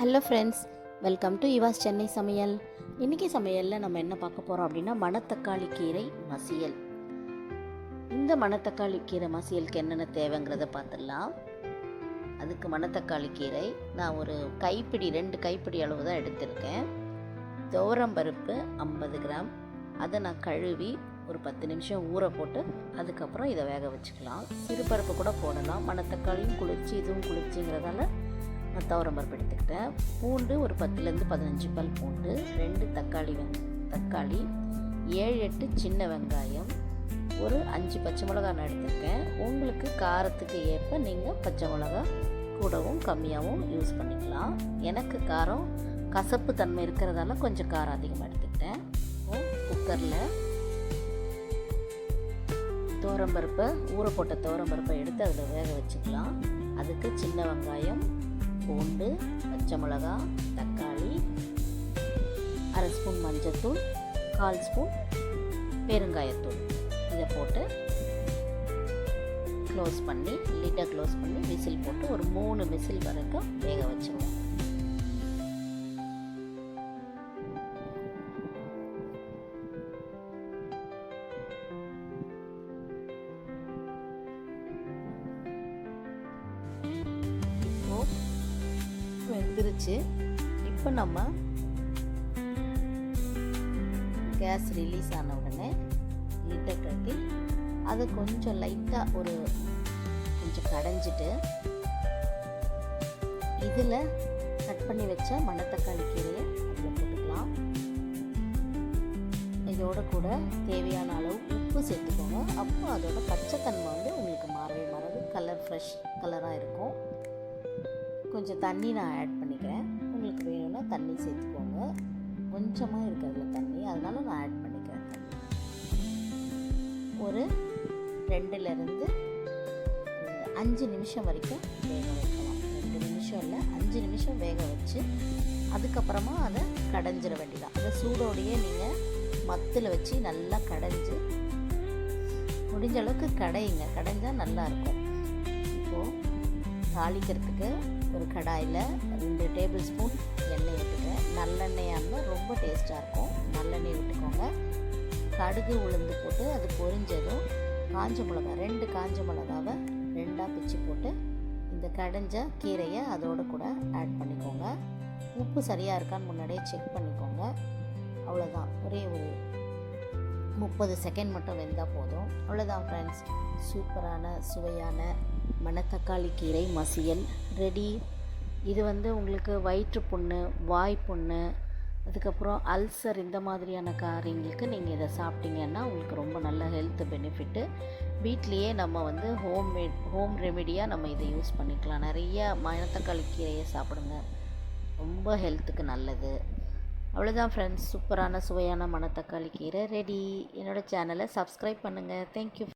Hello friends welcome to இவாஸ் சென்னை சமையல். இன்றைக்கி சமையலில் நம்ம என்ன பார்க்க போகிறோம் அப்படின்னா மணத்தக்காளி கீரை மசியல். இந்த மணத்தக்காளி கீரை மசியலுக்கு என்னென்ன தேவைங்கிறத பார்த்துடலாம். அதுக்கு மணத்தக்காளி கீரை நான் ஒரு கைப்பிடி ரெண்டு கைப்பிடி அளவு தான் எடுத்திருக்கேன். துவரம்பருப்பு ஐம்பது கிராம். அதை நான் கழுவி ஒரு பத்து நிமிஷம் ஊற போட்டு அதுக்கப்புறம் இதை வேக வச்சுக்கலாம். சிறுபருப்பு கூட போடலாம். மணத்தக்காளியும் குளிர்ச்சி இதுவும் குளிர்ச்சிங்கிறதால நான் துவரம்பருப்பு எடுத்துக்கிட்டேன். பூண்டு ஒரு பத்துலேருந்து பதினஞ்சு பல் பூண்டு ரெண்டு தக்காளி வெங் தக்காளி ஏழு எட்டு சின்ன வெங்காயம் ஒரு அஞ்சு பச்சை மிளகா நான் எடுத்திருக்கேன். உங்களுக்கு காரத்துக்கு ஏற்ப நீங்கள் பச்சை மிளகா கூடவும் கம்மியாகவும் யூஸ் பண்ணிக்கலாம். எனக்கு காரம் கசப்பு தன்மை இருக்கிறதால கொஞ்சம் காரம் அதிகமாக எடுத்துக்கிட்டேன். குக்கரில் துவரம்பருப்பை ஊற போட்ட துவரம்பருப்பை எடுத்து அதில் வேக வச்சுக்கலாம். அதுக்கு சின்ன வெங்காயம் பூண்டு பச்சை மிளகா தக்காளி அரை ஸ்பூன் மஞ்சத்தூள் கால் ஸ்பூன் பெருங்காயத்தூள். இதை போட்டு க்ளோஸ் பண்ணி லிட்டை க்ளோஸ் பண்ணி விசில் போட்டு ஒரு மூணு விசில் வரைக்கும் வேக வச்சுருவோம். வெந்துருச்சு இப்போ நம்ம கேஸ் ரிலீஸ் ஆன உடனே லிட்டை கட்டி அதை கொஞ்சம் லைட்டாக ஒரு கொஞ்சம் கடைஞ்சிட்டு இதில் கட் பண்ணி வச்ச மணத்தக்காளி கீரையை அதில் போட்டுக்கலாம். இதோட கூட தேவையான அளவு உப்பு சேர்த்துக்கோங்க. அப்போ அதோட பச்சைத்தன்மை வந்து உங்களுக்கு மாறவே மாறாது. கலர் ஃப்ரெஷ் கலராக இருக்கும். கொஞ்சம் தண்ணி நான் ஆட் பண்ணிக்கிறேன். உங்களுக்கு வேணும்னா தண்ணி சேர்த்துக்கோங்க. கொஞ்சமாக இருக்கிறதுல தண்ணி. அதனால நான் ஆட் பண்ணிக்கிறேன் ஒரு ரெண்டுலேருந்து அஞ்சு நிமிஷம் வரைக்கும் வேக வைக்கலாம். ரெண்டு நிமிஷம் இல்லை அஞ்சு நிமிஷம் வேக வச்சு அதுக்கப்புறமா அதை கடைஞ்சிட வேண்டியதான் அதை சூடோடையே நீங்கள் மத்தில் வச்சு நல்லா கடைஞ்சி முடிஞ்ச அளவுக்கு கடையுங்க. கடைஞ்சால் நல்லாயிருக்கும் இப்போது தாளிக்கிறதுக்கு ஒரு கடாயில் ரெண்டு டேபிள் ஸ்பூன் எண்ணெய் விட்டுக்கிறேன் நல்லெண்ணெயாக இருந்தால் ரொம்ப டேஸ்ட்டாக இருக்கும். நல்லெண்ணெய் விட்டுக்கோங்க கடுகு உளுந்து போட்டு அது பொரிஞ்சதும் காஞ்ச மிளகா ரெண்டு காஞ்ச மிளகாவை ரெண்டாக பிச்சு போட்டு இந்த கடைஞ்ச கீரையை அதோடு கூட ஆட் பண்ணிக்கோங்க. உப்பு சரியாக இருக்கான்னு முன்னாடியே செக் பண்ணிக்கோங்க. அவ்வளோதான் ஒரே ஒரு முப்பது செகண்ட் மட்டும் வெந்தால் போதும். அவ்வளோதான் ஃப்ரெண்ட்ஸ் சூப்பரான சுவையான மணத்தக்காளி கீரை மசியல் ரெடி இது வந்து உங்களுக்கு வயிற்று புண்ணு வாய் புண்ணு அதுக்கப்புறம் அல்சர் இந்த மாதிரியான காரியங்களுக்கு நீங்கள் இதை சாப்பிட்டீங்கன்னா உங்களுக்கு ரொம்ப நல்ல ஹெல்த் பெனிஃபிட்டு வீட்லேயே நம்ம வந்து ஹோம் மேட் ஹோம் ரெமெடியாக நம்ம இதை யூஸ் பண்ணிக்கலாம். நிறைய மணத்தக்காளி கீரையை சாப்பிடுங்க. ரொம்ப ஹெல்த்துக்கு நல்லது. அவ்வளோதான் ஃப்ரெண்ட்ஸ் சூப்பரான சுவையான மணத்தக்காளி கீரை ரெடி என்னோடய சேனலை சப்ஸ்கிரைப் பண்ணுங்கள் தேங்க்யூ